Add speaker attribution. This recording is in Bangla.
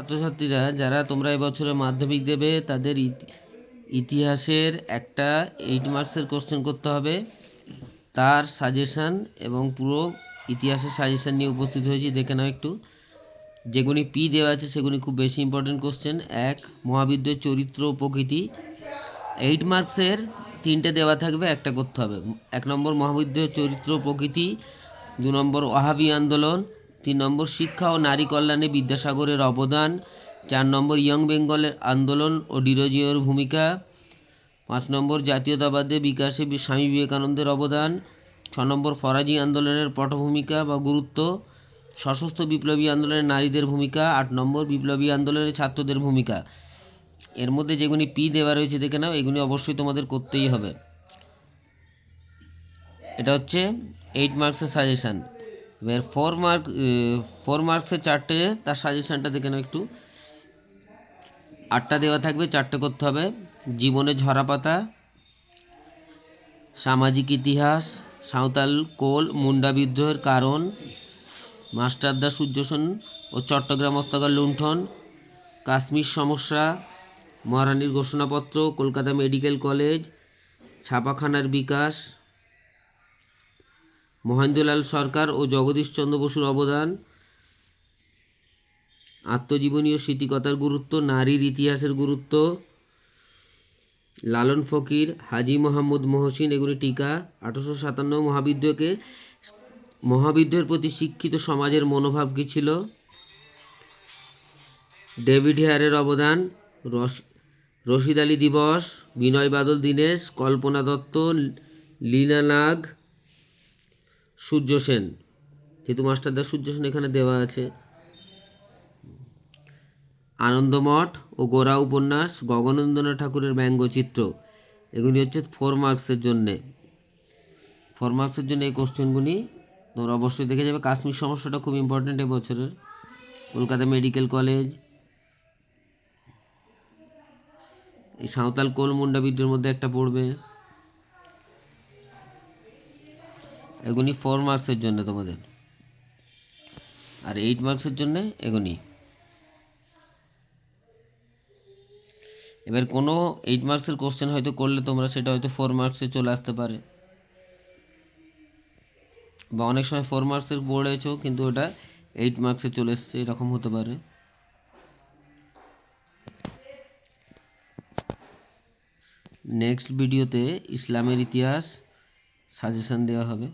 Speaker 1: ছাত্রছাত্রীরা, যারা তোমরা এবছরে মাধ্যমিক দেবে, তাদের ইতি- ইতিহাসের একটা এইট মার্কসের কোশ্চেন করতে হবে। তার সাজেশান এবং পুরো ইতিহাসের সাজেশান নিয়ে উপস্থিত হয়েছি, দেখে নাও একটু। যেগুলি পি দেওয়া আছে, সেগুলি খুব বেশি ইম্পর্টেন্ট কোশ্চেন এক, মহাবিদ্যের চরিত্র প্রকৃতি। এইট মার্কসের তিনটে দেওয়া থাকবে, একটা করতে হবে। এক নম্বর মহাবিদ্যের চরিত্র প্রকৃতি। দু নম্বর ওয়াহাবি আন্দোলন। তিন নম্বর, শিক্ষা ও নারী কল্যাণে বিদ্যাসাগরের অবদান। চার নম্বর, ইয়ং বেঙ্গলের আন্দোলন ও ডিরোজিওর ভূমিকা। পাঁচ নম্বর, জাতীয়তাবাদে বিকাশে স্বামী বিবেকানন্দের অবদান। ছ নম্বর, ফরাজি আন্দোলনের পটভূমিকা বা গুরুত্ব। সশস্ত্র বিপ্লবী আন্দোলনে নারীদের ভূমিকা। আট নম্বর, বিপ্লবী আন্দোলনে ছাত্রদের ভূমিকা। এর মধ্যে যেগুলি পি দেওয়া রয়েছে, দেখে নাও এগুলি অবশ্যই তোমাদের করতেই হবে। এটা হচ্ছে এইট মার্কসের সাজেশান এবার ফোর মার্ক ফোর মার্কসের চারটে তার সাজেশানটা দেখে নাও একটু। আটটা দেওয়া থাকবে, চারটে করতে হবে। জীবনে ঝরাপাতা সামাজিক ইতিহাস, সাঁওতাল, কোল, মুন্ডা বিদ্রোহের কারণ মাস্টারদা সূর্যসেন ও চট্টগ্রাম হস্তাগার লুণ্ঠন, কাশ্মীর সমস্যা, মহারানীর ঘোষণাপত্র, কলকাতা মেডিকেল কলেজ, ছাপাখানার বিকাশ মহেন্দ্রলাল সরকার ও জগদীশচন্দ্র বসুর অবদান, আত্মজীবনী ও স্মৃতিকথার গুরুত্ব, নারীর ইতিহাসের গুরুত্ব, লালন ফকির, হাজি মোহাম্মদ মহসিন এগুলি টিকা আঠারোশো সাতান্ন মহাবিদ্রোহকে, মহাবিদ্রোহের প্রতি শিক্ষিত সমাজের মনোভাব কী ছিল? ডেভিড হেয়ারের অবদান রস রশিদ আলী দিবস, বিনয় বাদল দীনেশ, কল্পনা দত্ত, লীনা নাগ সূর্য সেন যেহেতু মাস্টারদা সূর্য সেন এখানে দেওয়া আছে। আনন্দমঠ ও গোরা উপন্যাস গগনন্দনা ঠাকুরের ব্যঙ্গচিত্র এগুলি হচ্ছে ফোর মার্কসের জন্যে। ফোর মার্কসের জন্য এই কোশ্চেনগুলি তোমরা অবশ্যই দেখে যাবে। কাশ্মীর সমস্যাটা খুব ইম্পর্ট্যান্ট এবছরের কলকাতা মেডিকেল কলেজ, এই সাঁওতাল কোল মুন্ডা মধ্যে একটা পড়বে। এগুলি ফোর মার্কসের জন্য তোমাদের। আর এইট মার্কসের জন্য এগুলি এবার কোনো এইট মার্কসের কোশ্চেন হয়তো করলে তোমরা সেটা হয়তো ফোর মার্কসে চলে আসতে পারে। বা অনেক সময় ফোর মার্কসের পড়েছো কিন্তু ওটা এইট মার্কসে চলে এসছে, এরকম হতে পারে। নেক্সট ভিডিওতে ইসলামের ইতিহাস সাজেশন দেওয়া হবে।